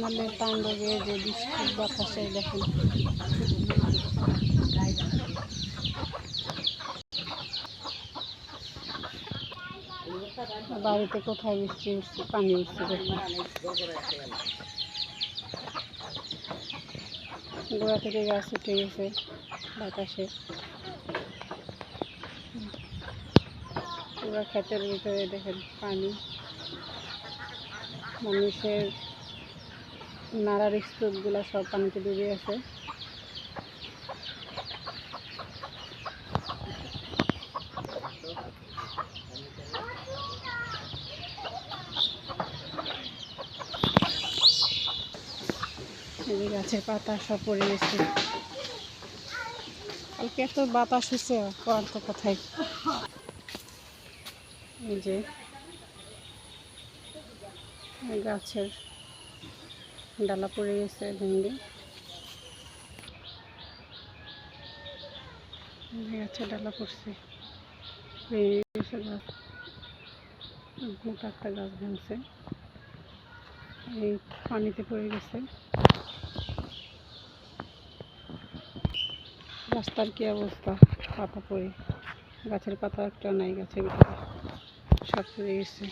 মানে তাণ্ডবে যে বৃষ্টির বাতাসে দেখেন। বাড়িতে কোথায় বৃষ্টি উঠছে পানি উঠছে গোড়া থেকে গাছ উঠে গেছে বাতাসে। পুরো ক্ষেতের ভিতরে দেখেন পানি। মানুষের নাড়ার স্তূপগুলো সব পানিতে ডুবে আছে। গাছের পাতা সব পড়ে গেছে। কালকে এত বাতাস হচ্ছে করার তো কোথায় যে গাছের ডালা পড়ে গেছে যে গাছের ডালা পড়ছে গেছে। মোটা একটা গাছ ভাঙছে। এই পানিতে পড়ে গেছে। রাস্তার কি অবস্থা? পাতা পড়ে। গাছের পাতা একটা নাই, গাছের সব পড়ে গেছে।